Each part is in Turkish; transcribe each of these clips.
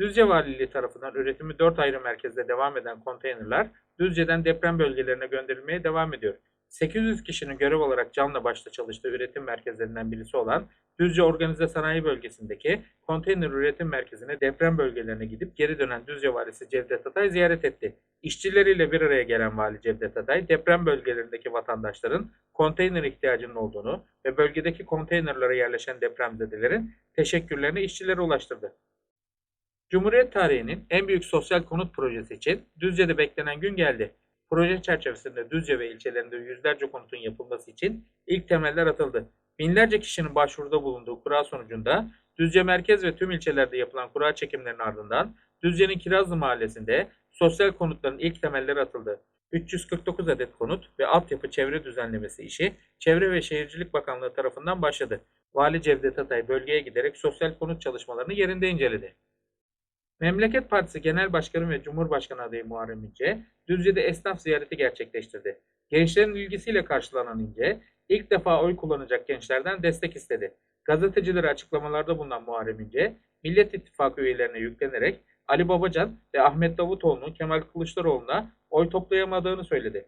Düzce Valiliği tarafından üretimi 4 ayrı merkezde devam eden konteynerler Düzce'den deprem bölgelerine gönderilmeye devam ediyor. 800 kişinin görev olarak canla başla çalıştığı üretim merkezlerinden birisi olan Düzce Organize Sanayi Bölgesi'ndeki konteyner üretim merkezine deprem bölgelerine gidip geri dönen Düzce Valisi Cevdet Atay ziyaret etti. İşçileriyle bir araya gelen Vali Cevdet Atay, deprem bölgelerindeki vatandaşların konteyner ihtiyacının olduğunu ve bölgedeki konteynerlere yerleşen depremzedelerin teşekkürlerini işçilere ulaştırdı. Cumhuriyet tarihinin en büyük sosyal konut projesi için Düzce'de beklenen gün geldi. Proje çerçevesinde Düzce ve ilçelerinde yüzlerce konutun yapılması için ilk temeller atıldı. Binlerce kişinin başvuruda bulunduğu kura sonucunda Düzce merkez ve tüm ilçelerde yapılan kura çekimlerinin ardından Düzce'nin Kirazlı mahallesinde sosyal konutların ilk temelleri atıldı. 349 adet konut ve altyapı çevre düzenlemesi işi Çevre ve Şehircilik Bakanlığı tarafından başladı. Vali Cevdet Atay bölgeye giderek sosyal konut çalışmalarını yerinde inceledi. Memleket Partisi Genel Başkanı ve Cumhurbaşkanı adayı Muharrem İnce, Düzce'de esnaf ziyareti gerçekleştirdi. Gençlerin ilgisiyle karşılanan İnce, ilk defa oy kullanacak gençlerden destek istedi. Gazetecilere açıklamalarda bulunan Muharrem İnce, Millet İttifakı üyelerine yüklenerek Ali Babacan ve Ahmet Davutoğlu'nun Kemal Kılıçdaroğlu'na oy toplayamadığını söyledi.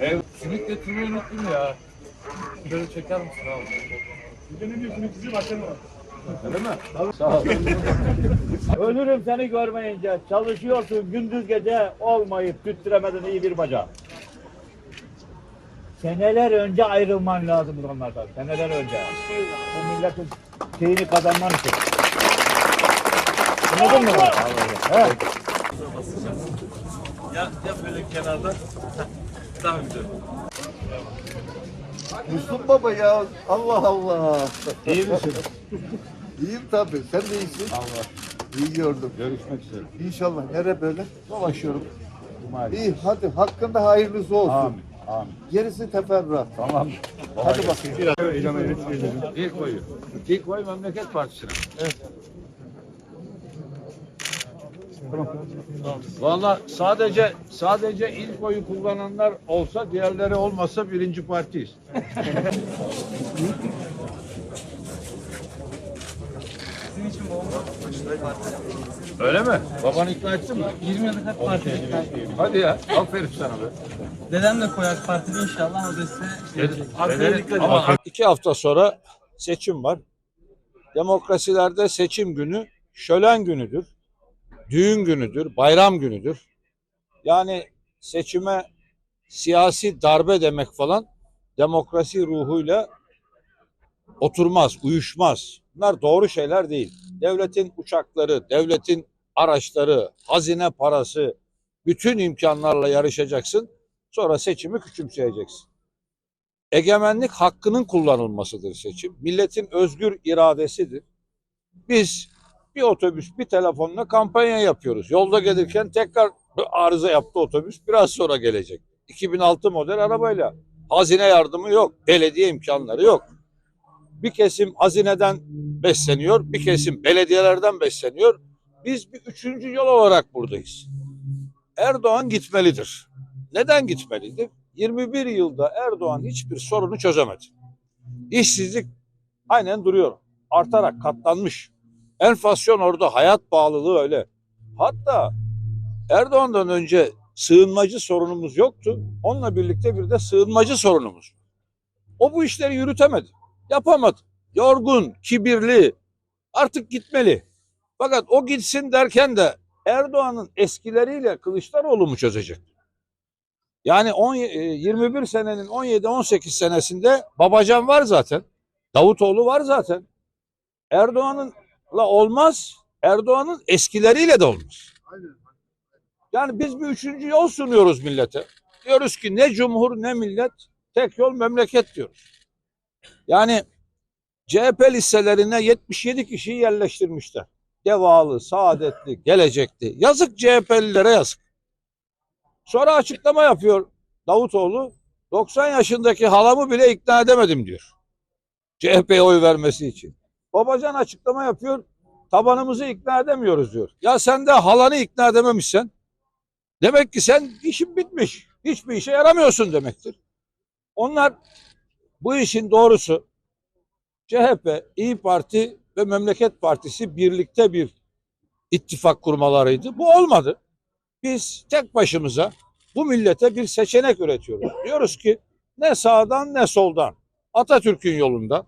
Ev simit getirmeyi unuttum ya. Böyle çeker misin abi? Öyle mi? Sağ ol. Ölürüm seni görmeyince. Çalışıyorsun gündüz gece olmayıp tüttüremedin iyi bir baca. Seneler önce ayrılman lazım onlardan. Seneler önce. Bu milletin şeyini kazanman için. Anladın mı? He. Ya, ya böyle kenarda. Daha güzel. Müslüm Baba ya Allah Allah. İyi misin? İyiyim tabii. Sen de iyisin. Allah. İyi gördüm. Görüşmek üzere. İnşallah. Nere böyle? Dolaşıyorum. İyi hadi hakkında hayırlısı olsun. Amin. Amin. Gerisi teferruat. Tamam. Hadi bakayım. İlk oyu. İlk oy Memleket Partisi'ne. Valla sadece sadece ilk oyu kullananlar olsa diğerleri olmasa birinci partiyiz. Öyle mi? Baban ikna etti mi? 20 yıllık hep partide Hadi ya. Aferin sana be. Dedem de koyar partide inşallah o Dedene- Ama İki hafta sonra seçim var. Demokrasilerde seçim günü şölen günüdür. Düğün günüdür, bayram günüdür. Yani seçime siyasi darbe demek falan demokrasi ruhuyla oturmaz, uyuşmaz. Bunlar doğru şeyler değil. Devletin uçakları, devletin araçları, hazine parası, bütün imkanlarla yarışacaksın. Sonra seçimi küçümseyeceksin egemenlik hakkının kullanılmasıdır seçim. Milletin özgür iradesidir. Biz bir otobüs bir telefonla kampanya yapıyoruz. Yolda gelirken tekrar arıza yaptı otobüs. Biraz sonra gelecek. 2006 model arabayla. Hazine yardımı yok. Belediye imkanları yok. Bir kesim hazineden besleniyor. Bir kesim belediyelerden besleniyor. Biz bir üçüncü yol olarak buradayız. Erdoğan gitmelidir. Neden gitmelidir? 21 yılda Erdoğan hiçbir sorunu çözemedi. İşsizlik aynen duruyor. Artarak katlanmış. Enflasyon orada, hayat pahalılığı öyle. Hatta Erdoğan'dan önce sığınmacı sorunumuz yoktu. Onunla birlikte bir de sığınmacı sorunumuz. O bu işleri yürütemedi. Yapamadı. Yorgun, kibirli, artık gitmeli. Fakat o gitsin derken de Erdoğan'ın eskileriyle Kılıçdaroğlu mu çözecek? Yani 10, e, 21 senenin 17-18 senesinde Babacan var zaten. Davutoğlu var zaten. Erdoğan'ınla olmaz. Erdoğan'ın eskileriyle de olmaz. Yani biz bir üçüncü yol sunuyoruz millete. Diyoruz ki ne cumhur ne millet tek yol memleket diyoruz. Yani CHP listelerine 77 kişiyi yerleştirmişler. Devalı, saadetli, gelecekli. Yazık CHP'lilere yazık. Sonra açıklama yapıyor Davutoğlu. 90 yaşındaki halamı bile ikna edemedim diyor. CHP'ye oy vermesi için. Babacan açıklama yapıyor. Tabanımızı ikna edemiyoruz diyor. Ya sen de halanı ikna edememişsen demek ki sen işin bitmiş. Hiçbir işe yaramıyorsun demektir. Onlar bu işin doğrusu CHP, İyi Parti ve Memleket Partisi birlikte bir ittifak kurmalarıydı. Bu olmadı. Biz tek başımıza bu millete bir seçenek üretiyoruz. Diyoruz ki ne sağdan ne soldan Atatürk'ün yolunda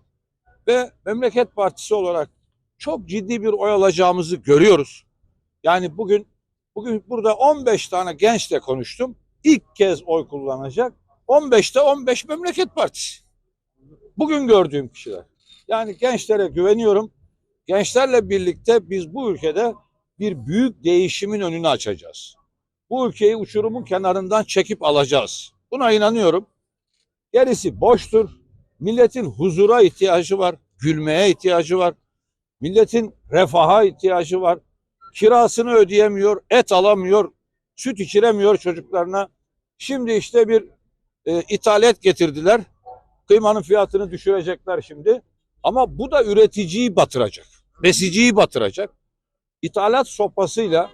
ve Memleket Partisi olarak çok ciddi bir oy alacağımızı görüyoruz. Yani bugün bugün burada 15 tane gençle konuştum. İlk kez oy kullanacak. 15'te 15 Memleket Partisi. Bugün gördüğüm kişiler. Yani gençlere güveniyorum. Gençlerle birlikte biz bu ülkede bir büyük değişimin önünü açacağız. Bu ülkeyi uçurumun kenarından çekip alacağız. Buna inanıyorum. Gerisi boştur. Milletin huzura ihtiyacı var, gülmeye ihtiyacı var. Milletin refaha ihtiyacı var. Kirasını ödeyemiyor, et alamıyor, süt içiremiyor çocuklarına. Şimdi işte bir e, ithalat getirdiler. Kıymanın fiyatını düşürecekler şimdi. Ama bu da üreticiyi batıracak. Besiciyi batıracak. İthalat sopasıyla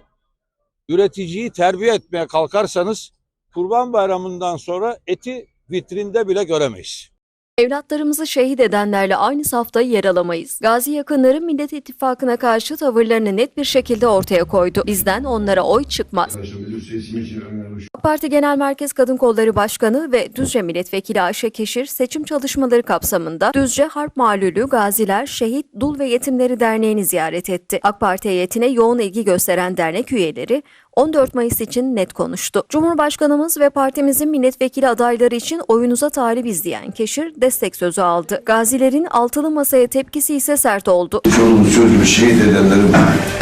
üreticiyi terbiye etmeye kalkarsanız Kurban Bayramı'ndan sonra eti vitrinde bile göremeyiz. Evlatlarımızı şehit edenlerle aynı safta yer alamayız. Gazi yakınları Millet İttifakı'na karşı tavırlarını net bir şekilde ortaya koydu. Bizden onlara oy çıkmaz. AK Parti Genel Merkez Kadın Kolları Başkanı ve Düzce Milletvekili Ayşe Keşir seçim çalışmaları kapsamında Düzce Harp Malulü Gaziler Şehit Dul ve Yetimleri Derneği'ni ziyaret etti. AK Parti heyetine yoğun ilgi gösteren dernek üyeleri 14 Mayıs için net konuştu. Cumhurbaşkanımız ve partimizin milletvekili adayları için oyunuza talibiz diyen Keşir destek sözü aldı. Gazilerin altılı masaya tepkisi ise sert oldu. Çoluğumuz çocuğumuz şehit edenlerin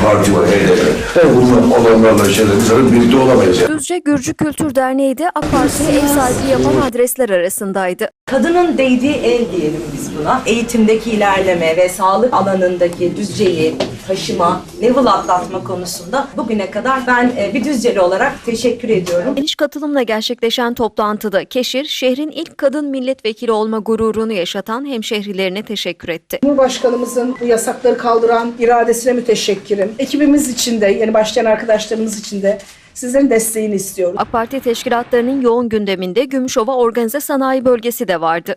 parti var, HDP. Bunlar olanlarla şeyler, birlikte olamayız. Düzce Gürcü Kültür Derneği de AK Parti'ye ev sahipliği yapan adresler arasındaydı. Kadının değdiği el diyelim biz buna. Eğitimdeki ilerleme ve sağlık alanındaki düzceyi taşıma, level atlatma konusunda bugüne kadar ben e, bir düzceli olarak teşekkür ediyorum. Geniş katılımla gerçekleşen toplantıda Keşir, şehrin ilk kadın milletvekili olma gururunu yaşatan hemşehrilerine teşekkür etti. Cumhurbaşkanımızın bu yasakları kaldıran iradesine müteşekkirim. Ekibimiz için de, yeni başlayan arkadaşlarımız için de sizlerin desteğini istiyorum. AK Parti teşkilatlarının yoğun gündeminde Gümüşova Organize Sanayi Bölgesi de vardı.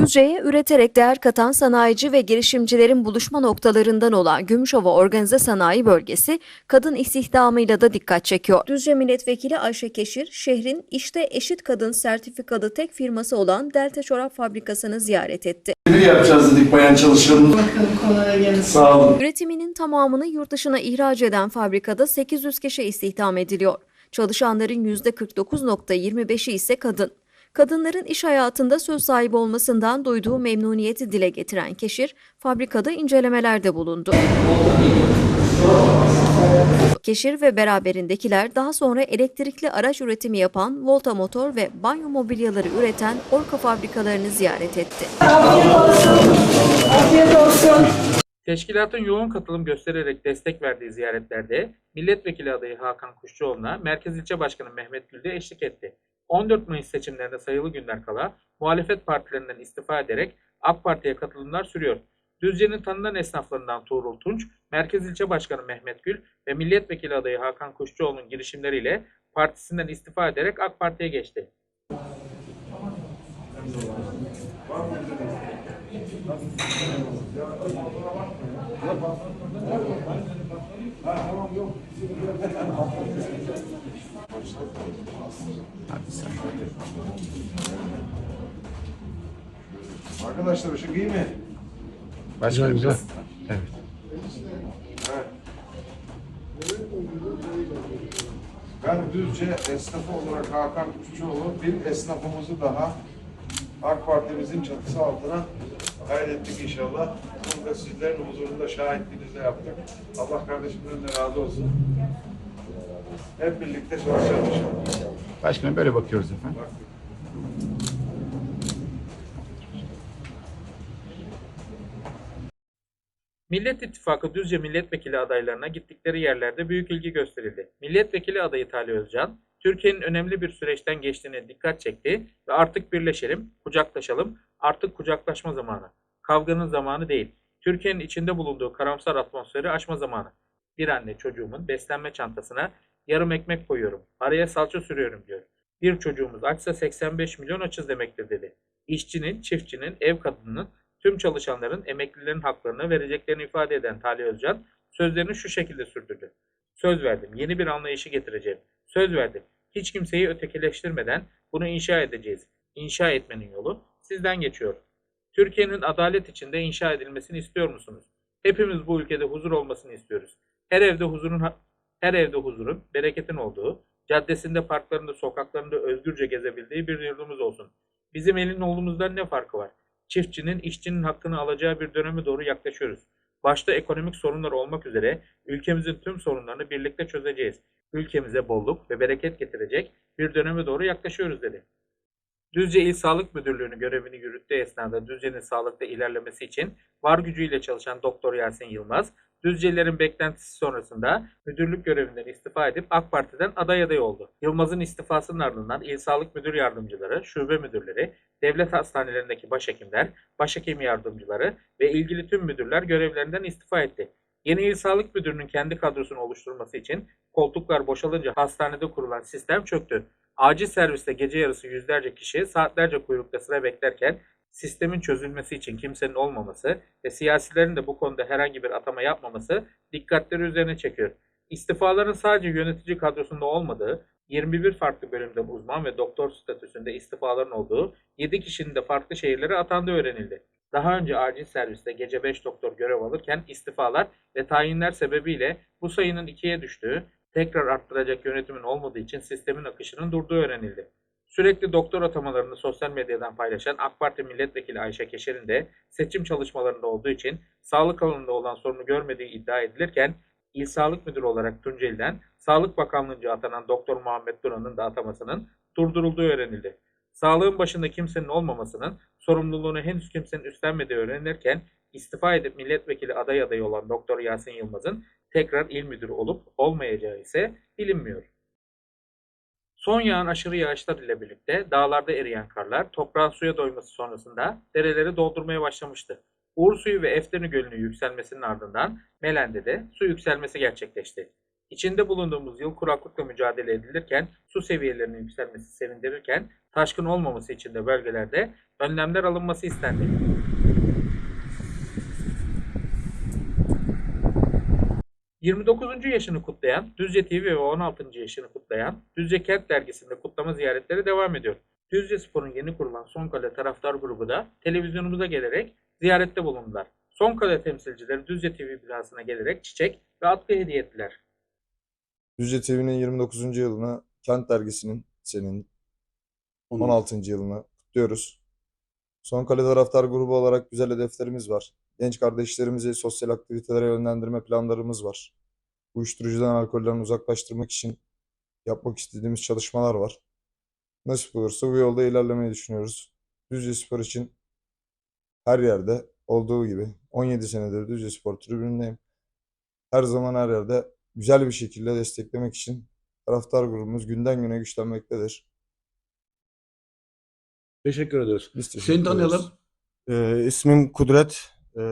Düzce'ye üreterek değer katan sanayici ve girişimcilerin buluşma noktalarından olan Gümüşova Organize Sanayi Bölgesi kadın istihdamıyla da dikkat çekiyor. Düzce Milletvekili Ayşe Keşir, şehrin işte eşit kadın sertifikalı tek firması olan Delta Çorap Fabrikası'nı ziyaret etti. Ne yapacağız dedik bayan çalışanımız. Sağ olun. Üretiminin tamamını yurt dışına ihraç eden fabrikada 800 kişi istihdam ediliyor. Çalışanların %49.25'i ise kadın. Kadınların iş hayatında söz sahibi olmasından duyduğu memnuniyeti dile getiren Keşir, fabrikada incelemelerde bulundu. Keşir ve beraberindekiler daha sonra elektrikli araç üretimi yapan Volta Motor ve banyo mobilyaları üreten Orka fabrikalarını ziyaret etti. Teşkilatın yoğun katılım göstererek destek verdiği ziyaretlerde milletvekili adayı Hakan Kuşçuoğlu'na Merkez İlçe Başkanı Mehmet Gül de eşlik etti. 14 Mayıs seçimlerinde sayılı günler kala muhalefet partilerinden istifa ederek AK Parti'ye katılımlar sürüyor. Düzce'nin tanınan esnaflarından Tuğrul Tunç, Merkez İlçe Başkanı Mehmet Gül ve milletvekili adayı Hakan Kuşçuoğlu'nun girişimleriyle partisinden istifa ederek AK Parti'ye geçti. Arkadaşlar ışık iyi mi? Güzel güzel. Ben Düzce esnafı olarak Hakan Kuşçuoğlu bir esnafımızı daha AK Parti'mizin çatısı altına kaydettik inşallah. Bunu da sizlerin huzurunda şahitliğinizle yaptık. Allah kardeşimden de razı olsun. Hep birlikte çalışalım inşallah. Başkanım böyle bakıyoruz efendim. Millet İttifakı Düzce milletvekili adaylarına gittikleri yerlerde büyük ilgi gösterildi. Milletvekili adayı Talih Özcan, Türkiye'nin önemli bir süreçten geçtiğine dikkat çekti ve artık birleşelim, kucaklaşalım, Artık kucaklaşma zamanı. Kavganın zamanı değil. Türkiye'nin içinde bulunduğu karamsar atmosferi aşma zamanı. Bir anne çocuğumun beslenme çantasına yarım ekmek koyuyorum, araya salça sürüyorum diyor. Bir çocuğumuz açsa 85 milyon açız demektir dedi. İşçinin, çiftçinin, ev kadınının, tüm çalışanların, emeklilerin haklarını vereceklerini ifade eden Talih Özcan sözlerini şu şekilde sürdürdü. Söz verdim, yeni bir anlayışı getireceğim. Söz verdim, hiç kimseyi ötekileştirmeden bunu inşa edeceğiz. İnşa etmenin yolu sizden geçiyor. Türkiye'nin adalet içinde inşa edilmesini istiyor musunuz? Hepimiz bu ülkede huzur olmasını istiyoruz. Her evde huzurun her evde huzurun, bereketin olduğu, caddesinde, parklarında, sokaklarında özgürce gezebildiği bir yurdumuz olsun. Bizim elin oğlumuzdan ne farkı var? Çiftçinin, işçinin hakkını alacağı bir döneme doğru yaklaşıyoruz. Başta ekonomik sorunlar olmak üzere ülkemizin tüm sorunlarını birlikte çözeceğiz. Ülkemize bolluk ve bereket getirecek bir döneme doğru yaklaşıyoruz dedi. Düzce İl Sağlık Müdürlüğü'nün görevini yürüttüğü esnada Düzce'nin sağlıkta ilerlemesi için var gücüyle çalışan Doktor Yasin Yılmaz, Düzcelilerin beklentisi sonrasında müdürlük görevinden istifa edip AK Parti'den aday adayı oldu. Yılmaz'ın istifasının ardından İl Sağlık Müdür Yardımcıları, şube müdürleri, devlet hastanelerindeki başhekimler, başhekim yardımcıları ve ilgili tüm müdürler görevlerinden istifa etti. Yeni İl Sağlık Müdürü'nün kendi kadrosunu oluşturması için koltuklar boşalınca hastanede kurulan sistem çöktü. Acil serviste gece yarısı yüzlerce kişi saatlerce kuyrukta sıra beklerken sistemin çözülmesi için kimsenin olmaması ve siyasilerin de bu konuda herhangi bir atama yapmaması dikkatleri üzerine çekiyor. İstifaların sadece yönetici kadrosunda olmadığı, 21 farklı bölümde uzman ve doktor statüsünde istifaların olduğu 7 kişinin de farklı şehirlere atandığı öğrenildi. Daha önce acil serviste gece 5 doktor görev alırken istifalar ve tayinler sebebiyle bu sayının ikiye düştüğü, tekrar arttıracak yönetimin olmadığı için sistemin akışının durduğu öğrenildi. Sürekli doktor atamalarını sosyal medyadan paylaşan AK Parti milletvekili Ayşe Keşer'in de seçim çalışmalarında olduğu için sağlık alanında olan sorunu görmediği iddia edilirken İl Sağlık Müdürü olarak Tunceli'den Sağlık Bakanlığı'nca atanan Doktor Muhammed Duran'ın da atamasının durdurulduğu öğrenildi. Sağlığın başında kimsenin olmamasının sorumluluğunu henüz kimsenin üstlenmediği öğrenilirken istifa edip milletvekili aday adayı olan Doktor Yasin Yılmaz'ın tekrar il müdürü olup olmayacağı ise bilinmiyor. Son yağan aşırı yağışlar ile birlikte dağlarda eriyen karlar toprağın suya doyması sonrasında dereleri doldurmaya başlamıştı. Uğur suyu ve Efterni Gölü'nün yükselmesinin ardından Melen'de de su yükselmesi gerçekleşti. İçinde bulunduğumuz yıl kuraklıkla mücadele edilirken su seviyelerinin yükselmesi sevindirirken taşkın olmaması için de bölgelerde önlemler alınması istendi. ...29. yaşını kutlayan, Düzce TV ve 16. yaşını kutlayan Düzce Kent Dergisi'nde kutlama ziyaretleri devam ediyor. Düzce Spor'un yeni kurulan Sonkale taraftar grubu da televizyonumuza gelerek ziyarette bulundular. Sonkale temsilcileri Düzce TV binasına gelerek çiçek ve atkı hediye ettiler. Düzce TV'nin 29. yılını, Kent Dergisi'nin senin 16. yılını kutluyoruz. Sonkale taraftar grubu olarak güzel hedeflerimiz var. Genç kardeşlerimizi sosyal aktivitelere yönlendirme planlarımız var. Uyuşturucudan, alkolden uzaklaştırmak için yapmak istediğimiz çalışmalar var. Nasip olursa bu yolda ilerlemeyi düşünüyoruz. Düzce Spor için her yerde olduğu gibi 17 senedir Düzce Spor tribünündeyim. Her zaman her yerde güzel bir şekilde desteklemek için taraftar grubumuz günden güne güçlenmektedir. Teşekkür ederiz. Biz teşekkür Seni tanıyalım. Ee, ismim Kudret. Ee,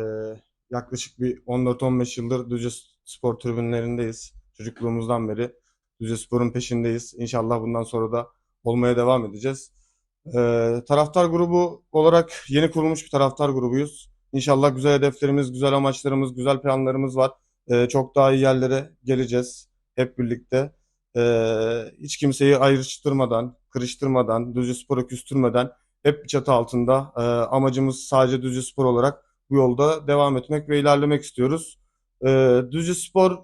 yaklaşık bir 14-15 yıldır Düzce Spor tribünlerindeyiz. Çocukluğumuzdan beri Düzce Spor'un peşindeyiz. İnşallah bundan sonra da olmaya devam edeceğiz. Ee, taraftar grubu olarak yeni kurulmuş bir taraftar grubuyuz. İnşallah güzel hedeflerimiz, güzel amaçlarımız, güzel planlarımız var. Ee, çok daha iyi yerlere geleceğiz hep birlikte. Ee, hiç kimseyi ayrıştırmadan, kırıştırmadan, Düzce Spor'a küstürmeden hep bir çatı altında. Ee, amacımız sadece Düzce Spor olarak bu yolda devam etmek ve ilerlemek istiyoruz. Ee, Düzce Spor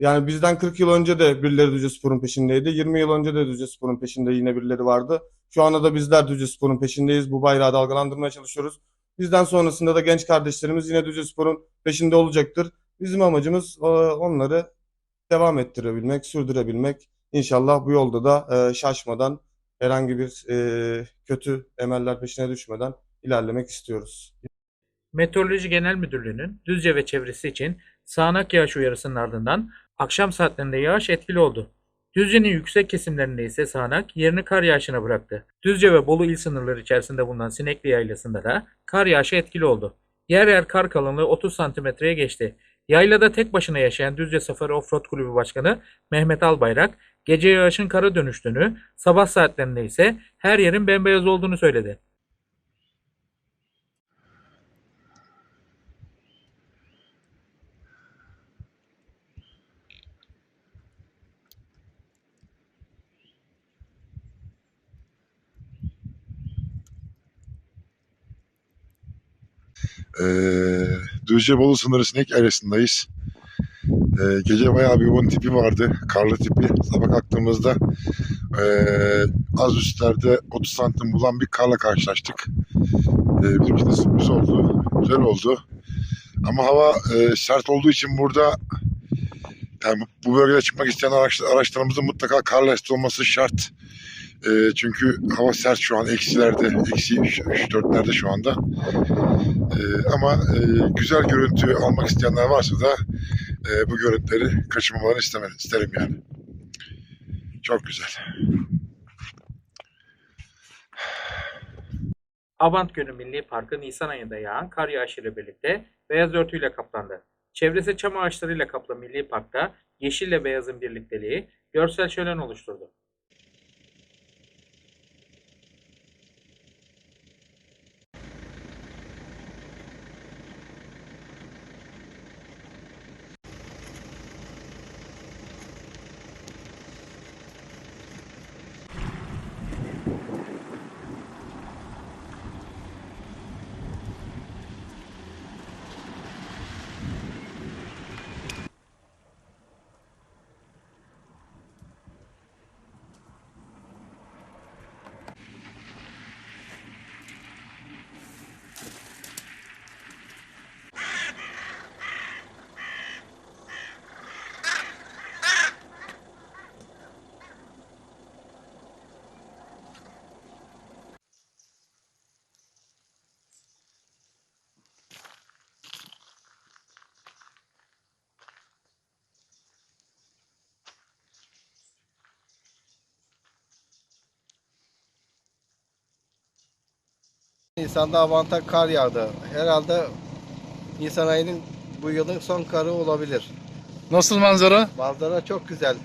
yani bizden 40 yıl önce de birileri Düzce Spor'un peşindeydi. 20 yıl önce de Düzce Spor'un peşinde yine birileri vardı. Şu anda da bizler Düzce Spor'un peşindeyiz. Bu bayrağı dalgalandırmaya çalışıyoruz. Bizden sonrasında da genç kardeşlerimiz yine Düzce Spor'un peşinde olacaktır. Bizim amacımız e, onları devam ettirebilmek, sürdürebilmek. İnşallah bu yolda da e, şaşmadan, herhangi bir e, kötü emeller peşine düşmeden ilerlemek istiyoruz. Meteoroloji Genel Müdürlüğü'nün Düzce ve çevresi için sağanak yağış uyarısının ardından akşam saatlerinde yağış etkili oldu. Düzce'nin yüksek kesimlerinde ise sağanak yerini kar yağışına bıraktı. Düzce ve Bolu il sınırları içerisinde bulunan Sinekli Yaylası'nda da kar yağışı etkili oldu. Yer yer kar kalınlığı 30 santimetreye geçti. Yaylada tek başına yaşayan Düzce Safari Offroad Kulübü Başkanı Mehmet Albayrak, gece yağışın kara dönüştüğünü, sabah saatlerinde ise her yerin bembeyaz olduğunu söyledi. Ee, Düzce Bolu sınırı sinek arasındayız. Ee, gece bayağı bir yoğun tipi vardı. Karlı tipi. Sabah kalktığımızda ee, az üstlerde 30 santim bulan bir karla karşılaştık. Ee, bizim için de sürpriz oldu. Güzel oldu. Ama hava ee, sert olduğu için burada yani bu bölgede çıkmak isteyen araç, araçlarımızın mutlaka kar lastiği olması şart. Ee, çünkü hava sert şu an eksilerde, eksi 3-4'lerde şu anda. Ee, ama e, güzel görüntü almak isteyenler varsa da e, bu görüntüleri kaçırmamalarını istemem, isterim yani. Çok güzel. Abant Gölü Milli Parkı Nisan ayında yağan kar yağışıyla birlikte beyaz örtüyle kaplandı. Çevresi çam ağaçlarıyla kaplı Milli Park'ta yeşille beyazın birlikteliği görsel şölen oluşturdu. Nisan'da Avant'a kar yağdı. Herhalde Nisan ayının bu yılın son karı olabilir. Nasıl manzara? Manzara çok güzel.